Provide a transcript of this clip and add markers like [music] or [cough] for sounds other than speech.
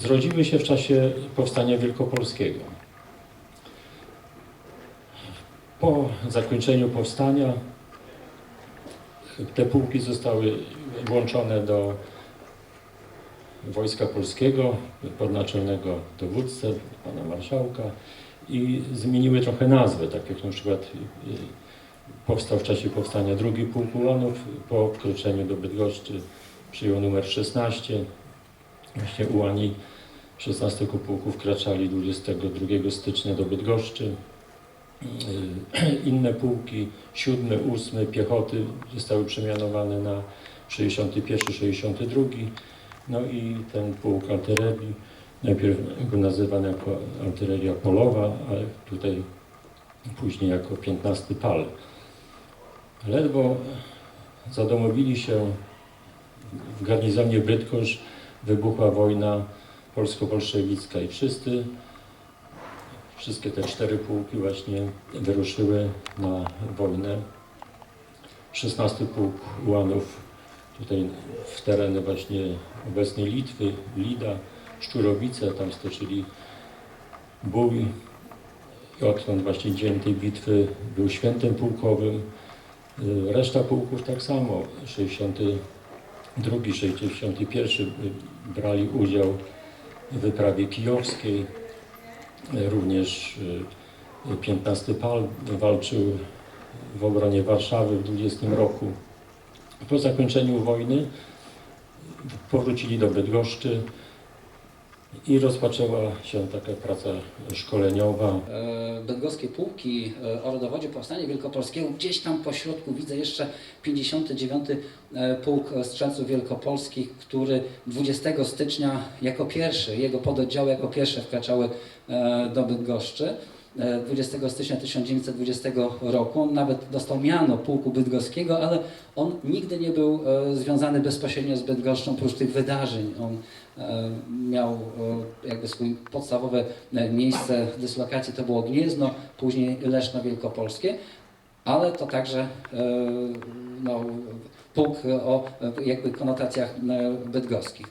Zrodziły się w czasie powstania wielkopolskiego. Po zakończeniu powstania te pułki zostały włączone do Wojska Polskiego pod naczelnego dowódcę, pana marszałka i zmieniły trochę nazwę, tak jak na przykład y, powstał w czasie powstania drugi pułk ułanów, po wkroczeniu do Bydgoszczy przyjął numer 16. Właśnie ułani 16 pułku wkraczali 22 stycznia do Bydgoszczy. Y, [clears throat] Inne pułki, 7, 8 piechoty zostały przemianowane na 61, 62. No i ten pułk artylerii, najpierw był nazywany jako artyleria polowa, ale tutaj później jako 15 pal. Ledwo zadomowili się w garnizonie Bydgoszcz, wybuchła wojna polsko-bolszewicka i wszyscy, wszystkie te cztery pułki właśnie wyruszyły na wojnę. 16 pułk ułanów tutaj w tereny właśnie obecnej Litwy, Lida, Szczurowice, tam stoczyli bój i odtąd właśnie dzień tej bitwy był świętem pułkowym. Reszta pułków tak samo, 62, 61 brali udział w wyprawie kijowskiej, Y, również y, 15 PAL walczył w obronie Warszawy w 20 roku. Po zakończeniu wojny powrócili do Bydgoszczy i rozpoczęła się taka praca szkoleniowa. E, Bydgoskie pułki e, o rodowodzie Powstania Wielkopolskiego. Gdzieś tam po środku widzę jeszcze 59 e, Pułk Strzelców Wielkopolskich, który 20 stycznia jako pierwszy, jego pododdziały jako pierwsze wkraczały do Bydgoszczy. E, 20 stycznia 1920 roku. On nawet dostał miano Pułku Bydgoskiego, ale on nigdy nie był e, związany bezpośrednio z Bydgoszczą, oprócz tych wydarzeń. On e, miał e, jakby swój podstawowe e, miejsce dyslokacji, to było Gniezno, później Leszno Wielkopolskie, ale to także e, no, pułk o e, jakby konotacjach e, bydgoskich.